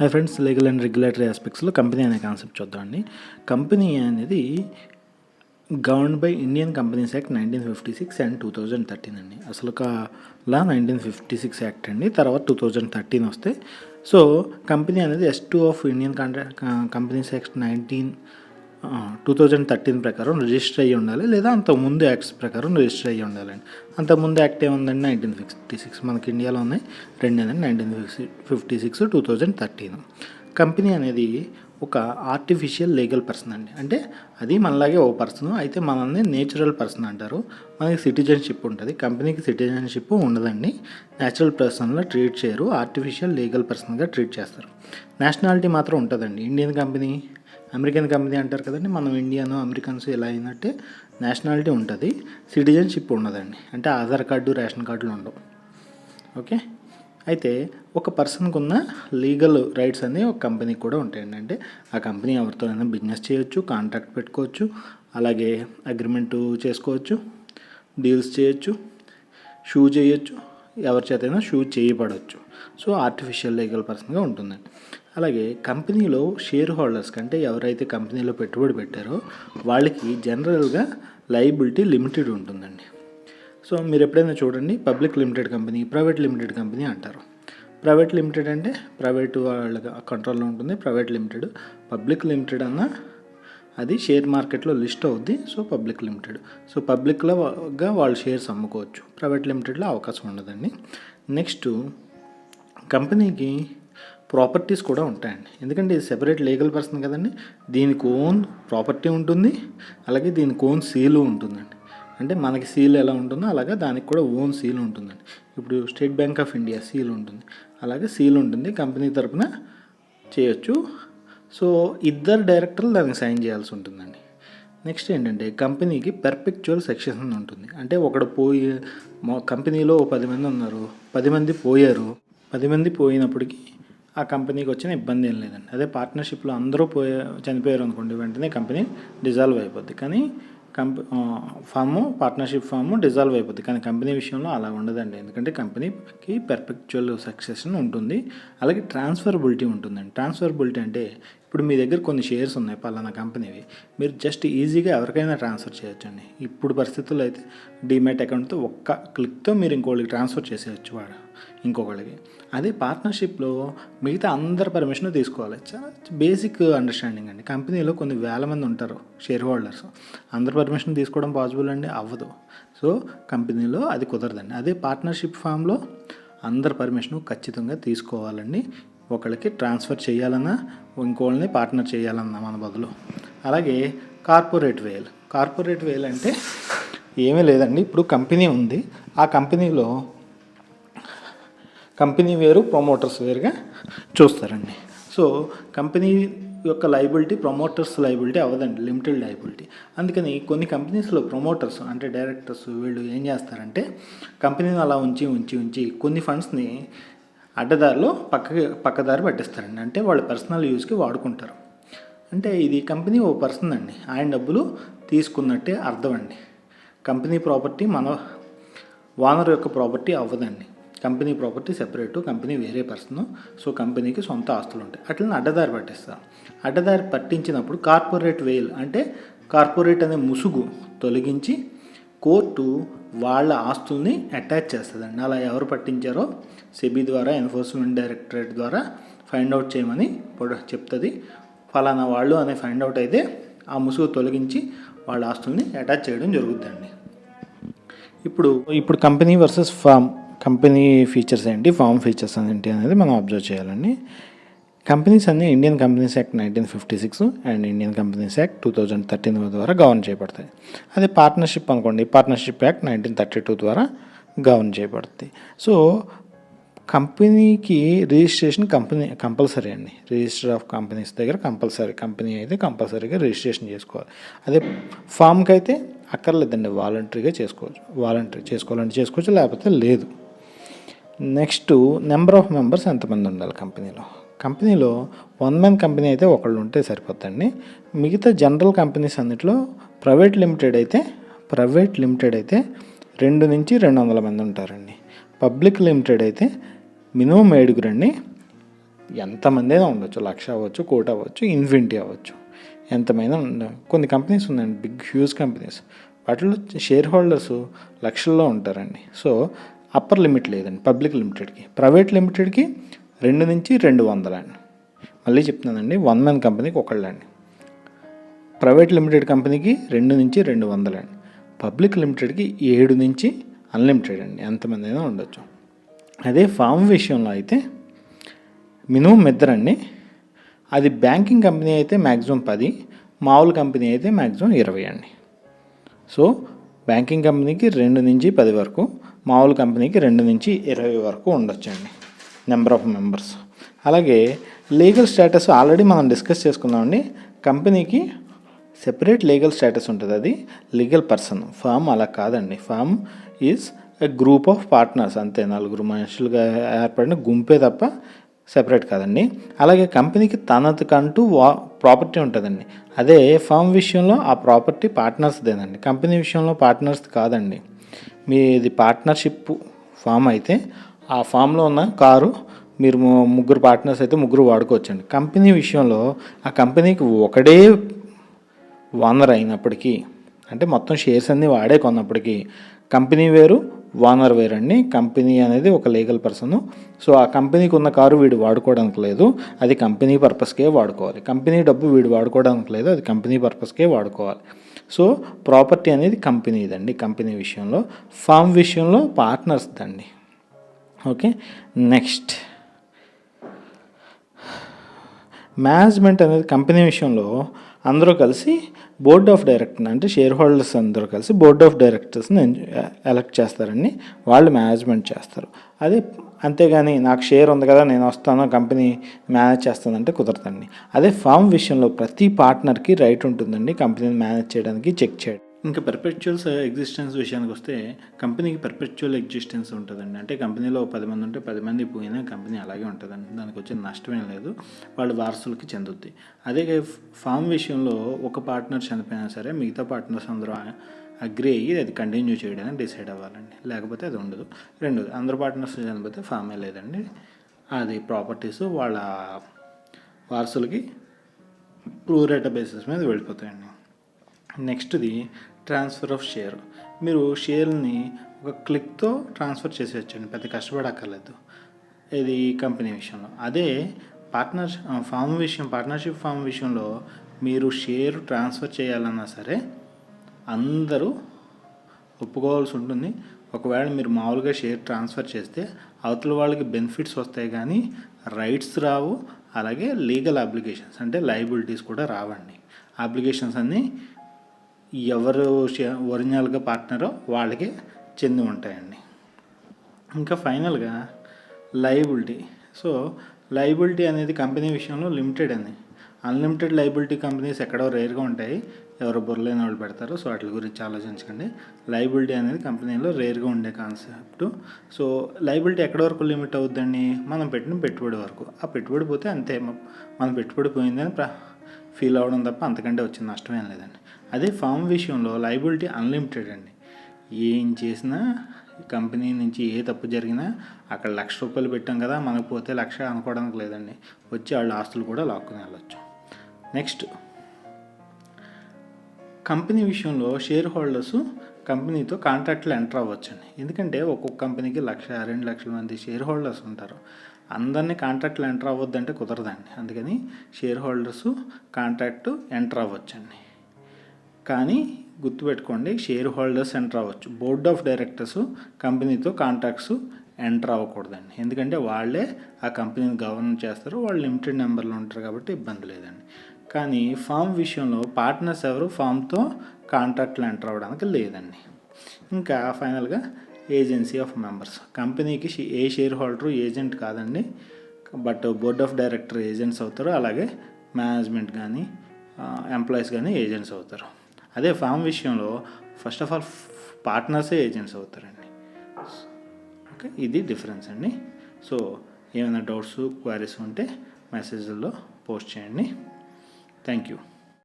Hi friends legal and regulatory ఆస్పెక్ట్స్లో company అనే concept చూద్దామండి. Company అనేది govern by Indian companies act nineteen fifty six and two thousand thirteen అండి. అసలు ఒక law nineteen fifty six act అండి. తర్వాత two thousand thirteen వస్తే so company అనేది S two of Indian contract companies act nineteen two thousand thirteen ప్రకారం register అయ్యి ఉండాలి లేదా అంతకుముందు ముందు యాక్ట్స్ ప్రకారం రిజిస్టర్ అయ్యి ఉండాలండి. అంత ముందు యాక్ట్ ఏముందండి? Nineteen fifty six. మనకి ఇండియాలో ఉన్నాయి. రెండేనండి. Nineteen fifty six two thousand thirteen. Company అనేది ఒక ఆర్టిఫిషియల్ లీగల్ పర్సన్ అండి. అంటే అది మనలాగే ఓ పర్సన్ అయితే మనల్ని నేచురల్ పర్సన్ అంటారు. మనకి సిటిజన్షిప్ ఉంటుంది. కంపెనీకి సిటిజన్షిప్ ఉండదండి. నేచురల్ పర్సన్లో ట్రీట్ చేయరు. ఆర్టిఫిషియల్ లీగల్ పర్సన్గా ట్రీట్ చేస్తారు. నేషనాలిటీ మాత్రం ఉంటుందండి. ఇండియన్ కంపెనీ అమెరికన్ కంపెనీ అంటారు కదండి మనం ఇండియన్ అమెరికన్స్ ఎలా అయినట్టే నేషనాలిటీ ఉంటుంది. సిటిజన్షిప్ ఉండదండి. అంటే ఆధార్ కార్డు రేషన్ కార్డులు ఉండవు. ఓకే? అయితే ఒక పర్సన్కి ఉన్న లీగల్ రైట్స్ అనేవి ఒక కంపెనీకి కూడా ఉంటాయండి. అంటే ఆ కంపెనీ ఎవరితోనైనా బిజినెస్ చేయొచ్చు కాంట్రాక్ట్ పెట్టుకోవచ్చు అలాగే అగ్రిమెంట్ చేసుకోవచ్చు డీల్స్ చేయొచ్చు షూ చేయొచ్చు ఎవరి చేతైనా షూ చేయబడవచ్చు సో ఆర్టిఫిషియల్ లీగల్ పర్సన్గా ఉంటుందండి. అలాగే కంపెనీలో షేర్ హోల్డర్స్ కంటే ఎవరైతే కంపెనీలో పెట్టుబడి పెట్టారో వాళ్ళకి జనరల్గా లైబిలిటీ లిమిటెడ్ ఉంటుందండి. సో మీరు ఎప్పుడైనా చూడండి public limited company private limited company అంటారు. ప్రైవేట్ లిమిటెడ్ అంటే ప్రైవేట్ వాళ్ళ కంట్రోల్లో ఉంటుంది. ప్రైవేట్ లిమిటెడ్ పబ్లిక్ లిమిటెడ్ అన్న అది షేర్ మార్కెట్లో లిస్ట్ అవుద్ది. So public limited. సో పబ్లిక్లోగా వాళ్ళు షేర్స్ అమ్ముకోవచ్చు. ప్రైవేట్ లిమిటెడ్లో అవకాశం ఉండదండి. నెక్స్ట్ కంపెనీకి ప్రాపర్టీస్ కూడా ఉంటాయండి. ఎందుకంటే ఇది సెపరేట్ లీగల్ పర్సన్ కదండి. దీనికి ఓన్ ప్రాపర్టీ ఉంటుంది. అలాగే దీనికి ఓన్ సీలు ఉంటుందండి. అంటే మనకి సీల్ ఎలా ఉంటుందో అలాగే దానికి కూడా ఓన్ సీల్ ఉంటుందండి. ఇప్పుడు State Bank of India seal ఉంటుంది. అలాగే సీల్ ఉంటుంది. కంపెనీ తరపున చేయొచ్చు. సో ఇద్దరు డైరెక్టర్లు దానికి సైన్ చేయాల్సి ఉంటుందండి. నెక్స్ట్ ఏంటంటే కంపెనీకి పెర్ఫెక్చువల్ సెక్షన్ ఉంటుంది. అంటే ఒకడు పోయి మా కంపెనీలో ఓ పది మంది ఉన్నారు. పది మంది పోయారు. పది మంది పోయినప్పటికీ ఆ కంపెనీకి వచ్చిన ఇబ్బంది ఏం లేదండి. అదే పార్ట్నర్షిప్లో అందరూ పోయే చనిపోయారు అనుకోండి వెంటనే కంపెనీ డిజాల్వ్ అయిపోద్ది. కానీ కంప్ ఫాము పార్ట్నర్షిప్ ఫాము డిజాల్వ్ అయిపోద్ది. కానీ కంపెనీ విషయంలో అలా ఉండదండి. ఎందుకంటే కంపెనీకి పెర్ఫెక్చువల్ సక్సెషన్ ఉంటుంది. అలాగే ట్రాన్స్ఫరబిలిటీ ఉంటుందండి. ట్రాన్స్ఫరబిలిటీ అంటే ఇప్పుడు మీ దగ్గర కొన్ని షేర్స్ ఉన్నాయి పలానా కంపెనీవి. మీరు జస్ట్ ఈజీగా ఎవరికైనా ట్రాన్స్ఫర్ చేయొచ్చండి. ఇప్పుడు పరిస్థితుల్లో అయితే డీమ్యాట్ అకౌంట్తో ఒక్క క్లిక్తో మీరు ఇంకోళ్ళకి ట్రాన్స్ఫర్ చేసేయచ్చు వాడు. ఇంకొకళ్ళకి. అదే పార్ట్నర్షిప్లో మిగతా అందరి పర్మిషన్ తీసుకోవాలి. చాలా బేసిక్ అండర్స్టాండింగ్ అండి. కంపెనీలో కొన్ని వేల మంది ఉంటారు షేర్ హోల్డర్స్ అందరి పర్మిషన్ తీసుకోవడం పాసిబుల్ అండి? అవ్వదు. సో కంపెనీలో అది కుదరదండి. అదే పార్ట్నర్షిప్ ఫామ్లో అందరి పర్మిషన్ ఖచ్చితంగా తీసుకోవాలండి. ఒకళ్ళకి ట్రాన్స్ఫర్ చేయాలన్నా ఇంకోళ్ళని పార్ట్నర్ చేయాలన్నా మన బదులు. అలాగే కార్పొరేట్ వేల్ కార్పొరేట్ వేల్ అంటే ఏమీ లేదండి. ఇప్పుడు కంపెనీ ఉంది. ఆ కంపెనీలో కంపెనీ వేరు ప్రమోటర్స్ వేరుగా చూస్తారండి. సో కంపెనీ యొక్క లైబిలిటీ ప్రమోటర్స్ లైబిలిటీ అవ్వదండి లిమిటెడ్ లైబిలిటీ అందుకని కొన్ని కంపెనీస్లో ప్రమోటర్స్ అంటే డైరెక్టర్స్ వీళ్ళు ఏం చేస్తారంటే కంపెనీని అలా ఉంచి ఉంచి ఉంచి కొన్ని ఫండ్స్ని అడ్డదారిలో పక్కకి పక్కదారి పట్టిస్తారండి. అంటే వాళ్ళ పర్సనల్ యూజ్కి వాడుకుంటారు. అంటే ఇది కంపెనీ ఓ పర్సన్ అండి. ఆయన డబ్బులు తీసుకున్నట్టే అర్థం అండి. కంపెనీ ప్రాపర్టీ మన ఓనర్ యొక్క ప్రాపర్టీ అవ్వదండి. కంపెనీ ప్రాపర్టీ సెపరేట్ కంపెనీ వేరే పర్సన్. సో కంపెనీకి సొంత ఆస్తులు ఉంటాయి అట్లనే అడ్డదారి పట్టిస్తారు అడ్డదారి పట్టించినప్పుడు కార్పొరేట్ వేల్ అంటే కార్పొరేట్ అనే ముసుగు తొలగించి కోర్టు వాళ్ళ ఆస్తుల్ని అటాచ్ చేస్తుందండి. అలా ఎవరు పట్టించారో సెబీ ద్వారా ఎన్ఫోర్స్మెంట్ డైరెక్టరేట్ ద్వారా ఫైండ్ అవుట్ చేయమని చెప్తుంది. ఫలానా వాళ్ళు అనే ఫైండ్ అవుట్ అయితే ఆ ముసుగు తొలగించి వాళ్ళ ఆస్తుల్ని అటాచ్ చేయడం జరుగుతుందండి ఇప్పుడు ఇప్పుడు company versus firm company features ఏంటి ఫామ్ ఫీచర్స్ ఏంటి అనేది మనం అబ్జర్వ్ చేయాలండి. కంపెనీస్ అన్ని Indian companies act nineteen fifty six and Indian companies act two thousand thirteen ద్వారా గవర్న్ చేయబడతాయి. అదే పార్ట్నర్షిప్ అనుకోండి partnership act nineteen thirty two ద్వారా గవర్న్ చేయబడుతుంది. సో కంపెనీకి రిజిస్ట్రేషన్ కంపెనీ కంపల్సరీ అండి. రిజిస్టర్ ఆఫ్ కంపెనీస్ దగ్గర కంపల్సరీ కంపెనీ అయితే కంపల్సరీగా రిజిస్ట్రేషన్ చేసుకోవాలి. అదే ఫామ్కి అయితే అక్కర్లేదండి వాలంటరీగా చేసుకోవచ్చు వాలంటరీ చేసుకోవాలంటే చేసుకోవచ్చు లేకపోతే లేదు. నెక్స్ట్ నెంబర్ ఆఫ్ మెంబర్స్ ఎంతమంది ఉండాలి కంపెనీలో? కంపెనీలో వన్ మ్యాన్ కంపెనీ అయితే ఒకళ్ళు ఉంటే సరిపోతుందండి. మిగతా జనరల్ కంపెనీస్ అన్నిట్లో ప్రైవేట్ లిమిటెడ్ అయితే ప్రైవేట్ లిమిటెడ్ అయితే రెండు నుంచి రెండు వందల మంది ఉంటారండి. పబ్లిక్ లిమిటెడ్ అయితే మినిమం ఏడుగురండి ఎంతమంది అయినా ఉండొచ్చు. లక్ష అవ్వచ్చు కోటి అవ్వచ్చు ఇన్ఫినిటీ అవ్వచ్చు. ఎంతమైనా ఉండ కొన్ని కంపెనీస్ ఉందండి బిగ్ హ్యూజ్ కంపెనీస్. వాటిలో షేర్ హోల్డర్స్ లక్షల్లో ఉంటారండి. సో అప్పర్ లిమిట్ లేదండి పబ్లిక్ లిమిటెడ్కి. ప్రైవేట్ లిమిటెడ్కి రెండు నుంచి రెండు వందలండి. మళ్ళీ చెప్తున్నానండి వన్ మ్యాన్ కంపెనీకి ఒకళ్ళండి. ప్రైవేట్ లిమిటెడ్ కంపెనీకి రెండు నుంచి రెండు వందలండి. పబ్లిక్ లిమిటెడ్కి ఏడు నుంచి అన్లిమిటెడ్ అండి ఎంతమంది అయినా ఉండొచ్చు. అదే ఫామ్ విషయంలో అయితే మినిమం ఇద్దరండి. అది బ్యాంకింగ్ కంపెనీ అయితే మ్యాక్సిమం పది మామూలు కంపెనీ అయితే మ్యాక్సిమం ఇరవై అండి. సో బ్యాంకింగ్ కంపెనీకి రెండు నుంచి పది వరకు మామూలు కంపెనీకి రెండు నుంచి ఇరవై వరకు ఉండొచ్చండి. నెంబర్ ఆఫ్ మెంబర్స్ అలాగే లీగల్ స్టేటస్ ఆల్రెడీ మనం డిస్కస్ చేసుకున్నామండి. కంపెనీకి సెపరేట్ లీగల్ స్టేటస్ ఉంటుంది. అది లీగల్ పర్సన్ ఫామ్ అలా కాదండి. Firm is group of partners అంతే. నలుగురు మనుషులుగా ఏర్పడిన గుంపే తప్ప సెపరేట్ కాదండి. అలాగే కంపెనీకి తనకంటూ వా ప్రాపర్టీ ఉంటుందండి. అదే ఫామ్ విషయంలో ఆ ప్రాపర్టీ పార్ట్నర్స్దేనండి. కంపెనీ విషయంలో పార్ట్నర్స్ కాదండి. మీది పార్ట్నర్షిప్ ఫామ్ అయితే ఆ ఫామ్లో ఉన్న కారు మీరు ముగ్గురు పార్ట్నర్స్ అయితే ముగ్గురు వాడుకోవచ్చండి. కంపెనీ విషయంలో ఆ కంపెనీకి ఒకడే ఓనర్ అయినప్పటికీ అంటే మొత్తం షేర్స్ అన్నీ వాడే కొన్నప్పటికీ కంపెనీ వేరు ఓనర్ వేర్ అండి. కంపెనీ అనేది ఒక లీగల్ పర్సన్. సో ఆ కంపెనీకి ఉన్న కారు వీడు వాడుకోవడానికి లేదు. అది కంపెనీ పర్పస్కే వాడుకోవాలి. కంపెనీ డబ్బు వీడు వాడుకోవడానికి లేదు. అది కంపెనీ పర్పస్కే వాడుకోవాలి. సో ప్రాపర్టీ అనేది కంపెనీదండి కంపెనీ విషయంలో. ఫామ్ విషయంలో పార్ట్నర్స్ దండి ఓకే? నెక్స్ట్. మేనేజ్మెంట్ అనేది కంపెనీ విషయంలో అందరూ కలిసి బోర్డ్ ఆఫ్ డైరెక్టర్ అంటే షేర్ హోల్డర్స్ అందరూ కలిసి బోర్డ్ ఆఫ్ డైరెక్టర్స్ని ఎలక్ట్ చేస్తారని వాళ్ళు మేనేజ్మెంట్ చేస్తారు. అదే అంతేగాని నాకు షేర్ ఉంది కదా నేను వస్తాను కంపెనీ మేనేజ్ చేస్తానంటే కుదరదండి. అదే ఫామ్ విషయంలో ప్రతి పార్ట్నర్కి రైట్ ఉంటుందండి కంపెనీని మేనేజ్ చేయడానికి చెక్ చేయడం ఇంకా పెర్పెచువల్స్ ఎగ్జిస్టెన్స్ విషయానికి వస్తే కంపెనీకి పెర్పెచువల్ ఎగ్జిస్టెన్స్ ఉంటుందండి. అంటే కంపెనీలో పది మంది ఉంటే పది మంది పోయినా కంపెనీ అలాగే ఉంటుందండి. దానికి వచ్చే నష్టమేం లేదు. వాళ్ళ వారసులకి చెందుద్ది. అదే ఫామ్ విషయంలో ఒక పార్ట్నర్ చనిపోయినా సరే మిగతా పార్ట్నర్స్ అందరూ అగ్రి అయ్యి అది కంటిన్యూ చేయడానికి డిసైడ్ అవ్వాలండి. లేకపోతే అది ఉండదు. రెండోది అందరు పార్ట్నర్స్ చనిపోతే ఫామే లేదండి. అది ప్రాపర్టీస్ వాళ్ళ వారసులకి ప్రూరేట బేసిస్ మీద వెళ్ళిపోతాయండి. నెక్స్ట్ది ట్రాన్స్ఫర్ ఆఫ్ షేర్. మీరు షేర్ని ఒక క్లిక్తో ట్రాన్స్ఫర్ చేసేయచ్చండి పెద్ద కష్టపడక్కర్లేదు. ఇది కంపెనీ విషయంలో. అదే పార్ట్నర్ ఫామ్ విషయం పార్ట్నర్షిప్ ఫామ్ విషయంలో మీరు షేర్ ట్రాన్స్ఫర్ చేయాలన్నా సరే అందరూ ఒప్పుకోవాల్సి ఉంటుంది. ఒకవేళ మీరు మామూలుగా షేర్ ట్రాన్స్ఫర్ చేస్తే అవతల వాళ్ళకి బెనిఫిట్స్ వస్తాయి కానీ రైట్స్ రావు. అలాగే లీగల్ అప్లికేషన్స్ అంటే లైబిలిటీస్ కూడా రావండి. అప్లికేషన్స్ అన్నీ ఎవరు ఒరిజినల్గా పార్ట్నరో వాళ్ళకి చెంది ఉంటాయండి. ఇంకా ఫైనల్గా లయబిలిటీ. సో లయబిలిటీ అనేది కంపెనీ విషయంలో లిమిటెడ్ అని అన్లిమిటెడ్ లయబిలిటీ కంపెనీస్ ఎక్కడో రేర్గా ఉంటాయి. ఎవరు బుర్రలేని వాళ్ళు పెడతారు. సో వాటి గురించి ఆలోచించకండి. లయబిలిటీ అనేది కంపెనీలో రేర్గా ఉండే కాన్సెప్ట్. సో లయబిలిటీ ఎక్కడ వరకు లిమిట్ అవుద్దండి? మనం పెట్టిన పెట్టుబడి వరకు. ఆ పెట్టుబడి పోతే అంతే. మనం పెట్టుబడి పోయిందని ఫీల్ అవ్వడం తప్ప అంతకంటే వచ్చిన నష్టమేం లేదండి. అదే ఫామ్ విషయంలో లయబిలిటీ అన్లిమిటెడ్ అండి. ఏం చేసినా కంపెనీ నుంచి ఏ తప్పు జరిగినా అక్కడ లక్ష రూపాయలు పెట్టాం కదా మనకు పోతే లక్ష అనుకోవడానికి లేదండి. వచ్చి వాళ్ళ ఆస్తులు కూడా లాక్కుని వెళ్ళొచ్చు. నెక్స్ట్ కంపెనీ విషయంలో షేర్ హోల్డర్స్ కంపెనీతో కాంట్రాక్ట్లు ఎంటర్ అవ్వచ్చండి. ఎందుకంటే ఒక్కొక్క కంపెనీకి లక్ష రెండు లక్షల మంది షేర్ హోల్డర్స్ ఉంటారు. అందరినీ కాంట్రాక్ట్లు ఎంటర్ అవ్వద్దంటే కుదరదండి. అందుకని షేర్ హోల్డర్స్ కాంట్రాక్ట్ ఎంటర్ అవ్వచ్చండి. కానీ గుర్తుపెట్టుకోండి షేర్ హోల్డర్స్ ఎంటర్ అవ్వచ్చు. బోర్డ్ ఆఫ్ డైరెక్టర్స్ కంపెనీతో కాంట్రాక్ట్స్ ఎంటర్ అవ్వకూడదండి. ఎందుకంటే వాళ్ళే ఆ కంపెనీని గవర్న్ చేస్తారు వాళ్ళు లిమిటెడ్ నెంబర్లో ఉంటారు కాబట్టి ఇబ్బంది లేదండి. కానీ ఫామ్ విషయంలో పార్ట్నర్స్ ఎవరు ఫామ్తో కాంట్రాక్ట్లు ఎంటర్ అవ్వడానికి లేదండి. ఇంకా ఫైనల్గా ఏజెన్సీ ఆఫ్ మెంబర్స్ కంపెనీకి షే- ఏ షేర్ హోల్డరు ఏజెంట్ కాదండి. But board of director agents అవుతారు. అలాగే మేనేజ్మెంట్ కానీ ఎంప్లాయీస్ కానీ ఏజెంట్స్ అవుతారు. అదే ఫామ్ విషయంలో ఫస్ట్ ఆఫ్ ఆల్ పార్ట్నర్సే ఏజెంట్స్ అవుతారండి. ఓకే ఇది డిఫరెన్స్ అండి. సో ఏమైనా డౌట్స్ క్వైరీస్ ఉంటే మెసేజ్లో పోస్ట్ చేయండి. Thank you.